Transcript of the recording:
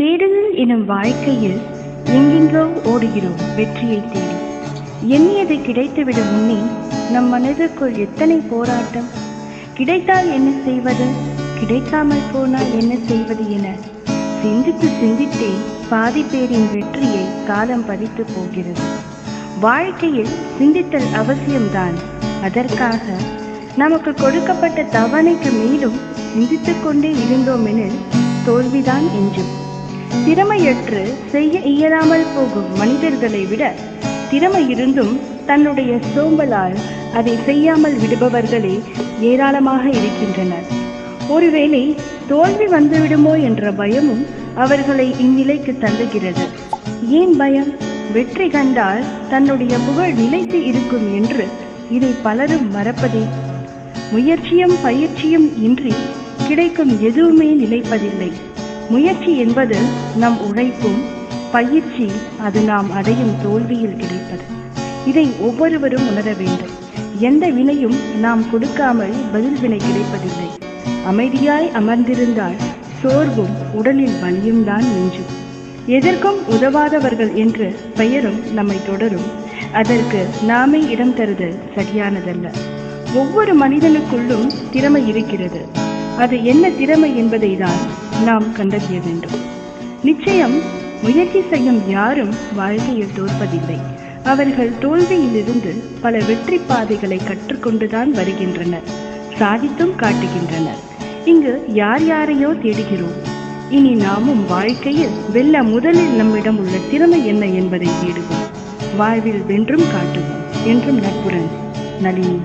தேடுதல் எனும் வாழ்க்கையில் எங்கெங்கோ ஓடுகிறோம் வெற்றியை தேடி. எண்ணியது கிடைத்துவிட முன்னே நம் மனதுக்குள் எத்தனை போராட்டம்? கிடைத்தால் என்ன செய்வது? கிடைக்காமல் போனால் என்ன செய்வது என சிந்தித்து சிந்தித்தே பாதி பேரின் வெற்றியை காலம் பதித்து போகிறது. வாழ்க்கையில் சிந்தித்தல் அவசியம்தான். அதற்காக நமக்கு கொடுக்கப்பட்ட தவணைக்கு மேலும் சிந்தித்துக்கொண்டே இருந்தோமெனில் தோல்விதான் என்றும். திறமையற்று செய்ய இயலாமல் போகும் மனிதர்களை விட திறமை இருந்தும் தன்னுடைய சோம்பலால் அதை செய்யாமல் விடுபவர்களே ஏராளமாக இருக்கின்றனர். ஒருவேளை தோல்வி வந்துவிடுமோ என்ற பயமும் அவர்களை இந்நிலைக்கு தள்ளுகிறது. ஏன் பயம்? வெற்றி கண்டால் தன்னுடைய புகழ் நிலைத்து இருக்கும் என்று இதை பலரும் மறப்பதே. முயற்சியும் பயிற்சியும் இன்றி கிடைக்கும் எதுவுமே நிலைப்பதில்லை. முயற்சி என்பது நம் உழைப்பும் பயிற்சி அது நாம் அடையும் தோல்வியில் கிடைப்பது. இதை ஒவ்வொருவரும் உணர வேண்டும். எந்த வினையும் நாம் கொடுக்காமல் பதில் வினை கிடைப்பதில்லை. அமைதியாய் அமர்ந்திருந்தால் சோர்வும் உடலில் வலியும் தான் மிஞ்சும். எதற்கும் உதவாதவர்கள் என்று பெயரும் நம்மை தொடரும். அதற்கு நாமே இடம் தருதல் சரியானதல்ல. ஒவ்வொரு மனிதனுக்குள்ளும் திறமை இருக்கிறது. அது என்ன திறமை என்பதை தான் நாம் கண்டறிய வேண்டும். நிச்சயம் முயற்சி செய்யும் யாரும் வாழ்க்கையில் தோற்பதில்லை. அவர்கள் தோல்வியிலிருந்து பல வெற்றி பாதைகளை கற்றுக்கொண்டுதான் வருகின்றனர் சாதித்தும் காட்டுகின்றனர். இங்கு யார் யாரையோ தேடுகிறோம். இனி நாமும் வாழ்க்கையில் வெல்ல முதலில் நம்மிடம் உள்ள திறமை என்ன என்பதை தேடுவோம். வாழ்வில் வென்றும் காட்டுவோம் என்றும் நட்புடன் நளினி.